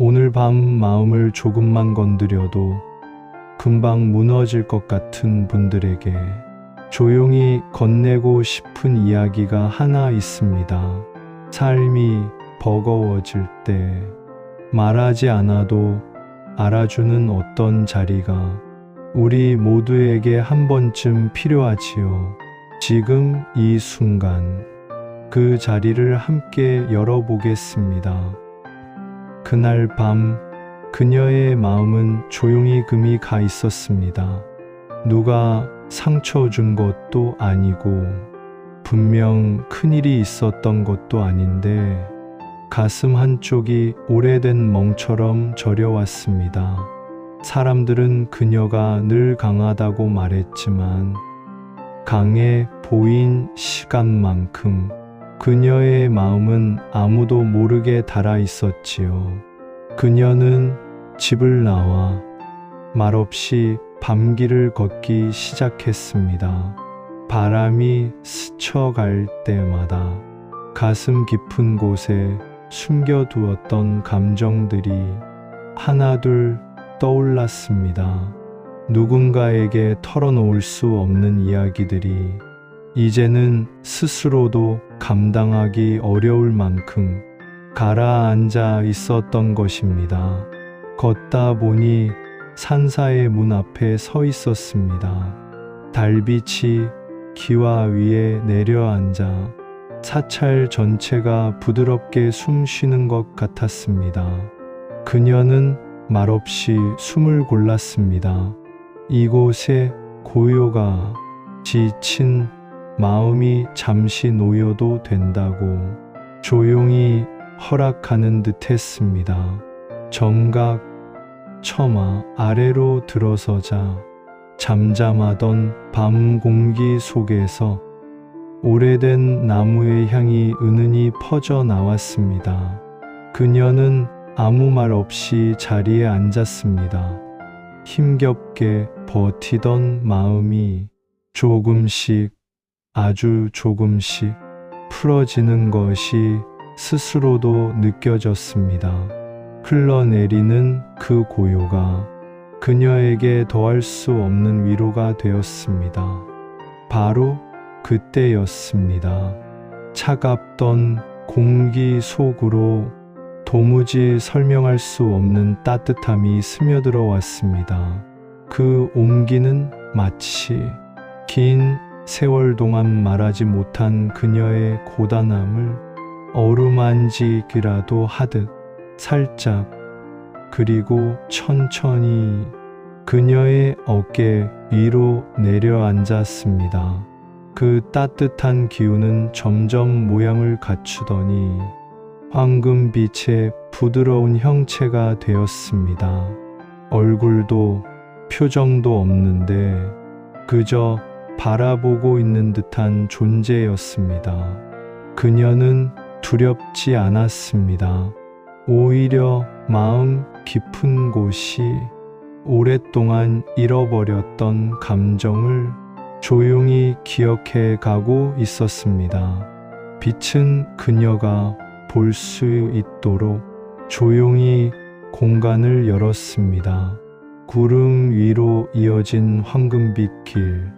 오늘 밤 마음을 조금만 건드려도 금방 무너질 것 같은 분들에게 조용히 건네고 싶은 이야기가 하나 있습니다. 삶이 버거워질 때 말하지 않아도 알아주는 어떤 자리가 우리 모두에게 한 번쯤 필요하지요. 지금 이 순간 그 자리를 함께 열어보겠습니다. 그날 밤 그녀의 마음은 조용히 금이 가 있었습니다. 누가 상처 준 것도 아니고 분명 큰일이 있었던 것도 아닌데 가슴 한쪽이 오래된 멍처럼 저려왔습니다. 사람들은 그녀가 늘 강하다고 말했지만 강해 보인 시간만큼 그녀의 마음은 아무도 모르게 달아 있었지요. 그녀는 집을 나와 말없이 밤길을 걷기 시작했습니다. 바람이 스쳐갈 때마다 가슴 깊은 곳에 숨겨두었던 감정들이 하나둘 떠올랐습니다. 누군가에게 털어놓을 수 없는 이야기들이 이제는 스스로도 감당하기 어려울 만큼 가라앉아 있었던 것입니다. 걷다 보니 산사의 문 앞에 서 있었습니다. 달빛이 기와 위에 내려앉아 사찰 전체가 부드럽게 숨 쉬는 것 같았습니다. 그녀는 말없이 숨을 골랐습니다. 이곳에 고요가 지친 마음이 잠시 놓여도 된다고 조용히 허락하는 듯 했습니다. 정각, 처마 아래로 들어서자 잠잠하던 밤 공기 속에서 오래된 나무의 향이 은은히 퍼져 나왔습니다. 그녀는 아무 말 없이 자리에 앉았습니다. 힘겹게 버티던 마음이 조금씩 아주 조금씩 풀어지는 것이 스스로도 느껴졌습니다. 흘러내리는 그 고요가 그녀에게 더할 수 없는 위로가 되었습니다. 바로 그때였습니다. 차갑던 공기 속으로 도무지 설명할 수 없는 따뜻함이 스며들어 왔습니다. 그 온기는 마치 긴 세월 동안 말하지 못한 그녀의 고단함을 어루만지기라도 하듯 살짝 그리고 천천히 그녀의 어깨 위로 내려앉았습니다. 그 따뜻한 기운은 점점 모양을 갖추더니 황금빛의 부드러운 형체가 되었습니다. 얼굴도 표정도 없는데 그저 바라보고 있는 듯한 존재였습니다. 그녀는 두렵지 않았습니다. 오히려 마음 깊은 곳이 오랫동안 잃어버렸던 감정을 조용히 기억해 가고 있었습니다. 빛은 그녀가 볼 수 있도록 조용히 공간을 열었습니다. 구름 위로 이어진 황금빛 길,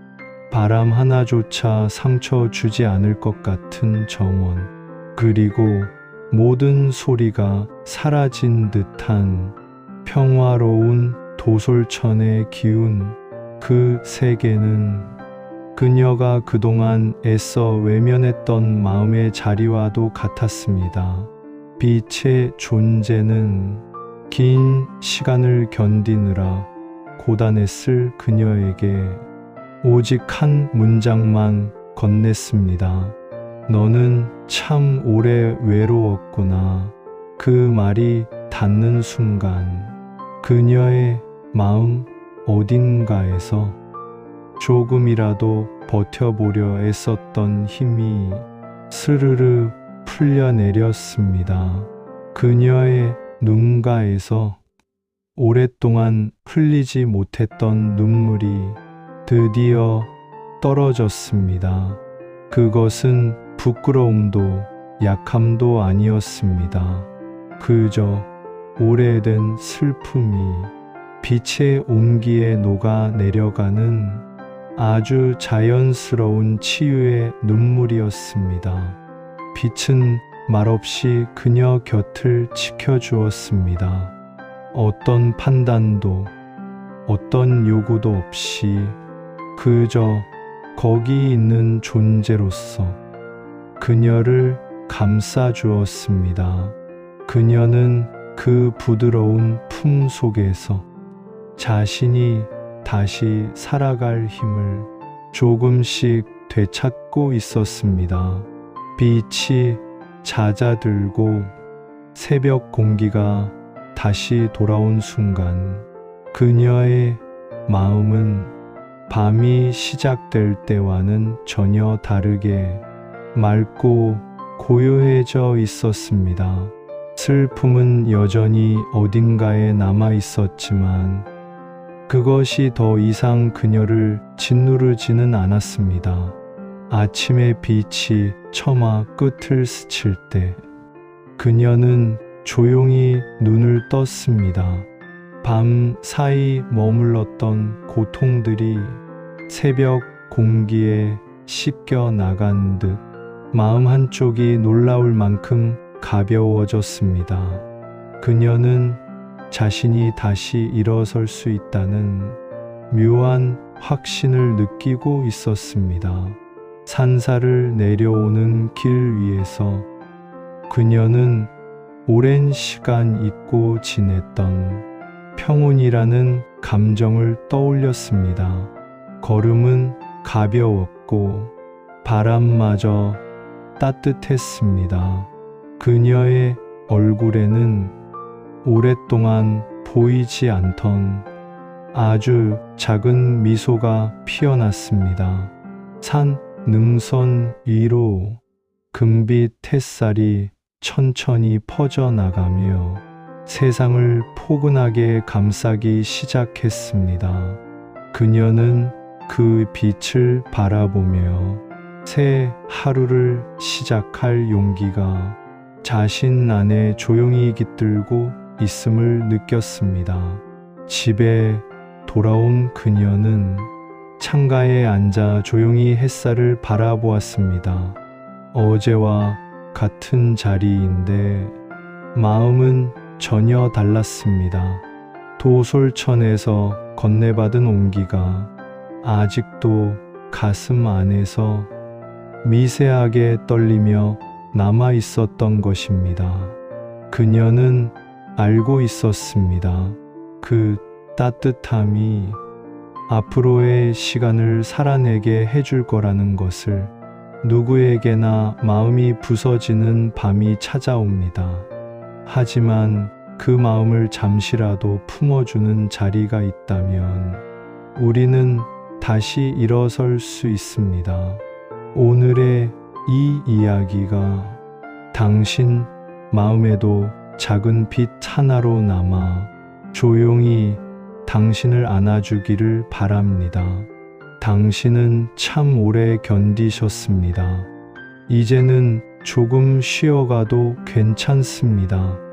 바람 하나조차 상처 주지 않을 것 같은 정원, 그리고 모든 소리가 사라진 듯한 평화로운 도솔천의 기운, 그 세계는 그녀가 그동안 애써 외면했던 마음의 자리와도 같았습니다. 빛의 존재는 긴 시간을 견디느라 고단했을 그녀에게 오직 한 문장만 건넸습니다. 너는 참 오래 외로웠구나. 그 말이 닿는 순간 그녀의 마음 어딘가에서 조금이라도 버텨보려 애썼던 힘이 스르르 풀려내렸습니다. 그녀의 눈가에서 오랫동안 흘리지 못했던 눈물이 드디어 떨어졌습니다. 그것은 부끄러움도 약함도 아니었습니다. 그저 오래된 슬픔이 빛의 온기에 녹아 내려가는 아주 자연스러운 치유의 눈물이었습니다. 빛은 말없이 그녀 곁을 지켜주었습니다. 어떤 판단도, 어떤 요구도 없이 그저 거기 있는 존재로서 그녀를 감싸 주었습니다. 그녀는 그 부드러운 품 속에서 자신이 다시 살아갈 힘을 조금씩 되찾고 있었습니다. 빛이 잦아들고 새벽 공기가 다시 돌아온 순간 그녀의 마음은 밤이 시작될 때와는 전혀 다르게 맑고 고요해져 있었습니다. 슬픔은 여전히 어딘가에 남아 있었지만 그것이 더 이상 그녀를 짓누르지는 않았습니다. 아침의 빛이 처마 끝을 스칠 때 그녀는 조용히 눈을 떴습니다. 밤 사이 머물렀던 고통들이 새벽 공기에 씻겨 나간 듯 마음 한쪽이 놀라울 만큼 가벼워졌습니다. 그녀는 자신이 다시 일어설 수 있다는 묘한 확신을 느끼고 있었습니다. 산사를 내려오는 길 위에서 그녀는 오랜 시간 잊고 지냈던 평온이라는 감정을 떠올렸습니다. 걸음은 가벼웠고 바람마저 따뜻했습니다. 그녀의 얼굴에는 오랫동안 보이지 않던 아주 작은 미소가 피어났습니다. 산 능선 위로 금빛 햇살이 천천히 퍼져나가며 세상을 포근하게 감싸기 시작했습니다. 그녀는 그 빛을 바라보며 새 하루를 시작할 용기가 자신 안에 조용히 깃들고 있음을 느꼈습니다. 집에 돌아온 그녀는 창가에 앉아 조용히 햇살을 바라보았습니다. 어제와 같은 자리인데 마음은 전혀 달랐습니다. 도솔천에서 건네받은 온기가 아직도 가슴 안에서 미세하게 떨리며 남아 있었던 것입니다. 그녀는 알고 있었습니다. 그 따뜻함이 앞으로의 시간을 살아내게 해줄 거라는 것을 누구에게나 마음이 부서지는 밤이 찾아옵니다. 하지만 그 마음을 잠시라도 품어주는 자리가 있다면 우리는 다시 일어설 수 있습니다. 오늘의 이 이야기가 당신 마음에도 작은 빛 하나로 남아 조용히 당신을 안아주기를 바랍니다. 당신은 참 오래 견디셨습니다. 이제는 조금 쉬어가도 괜찮습니다.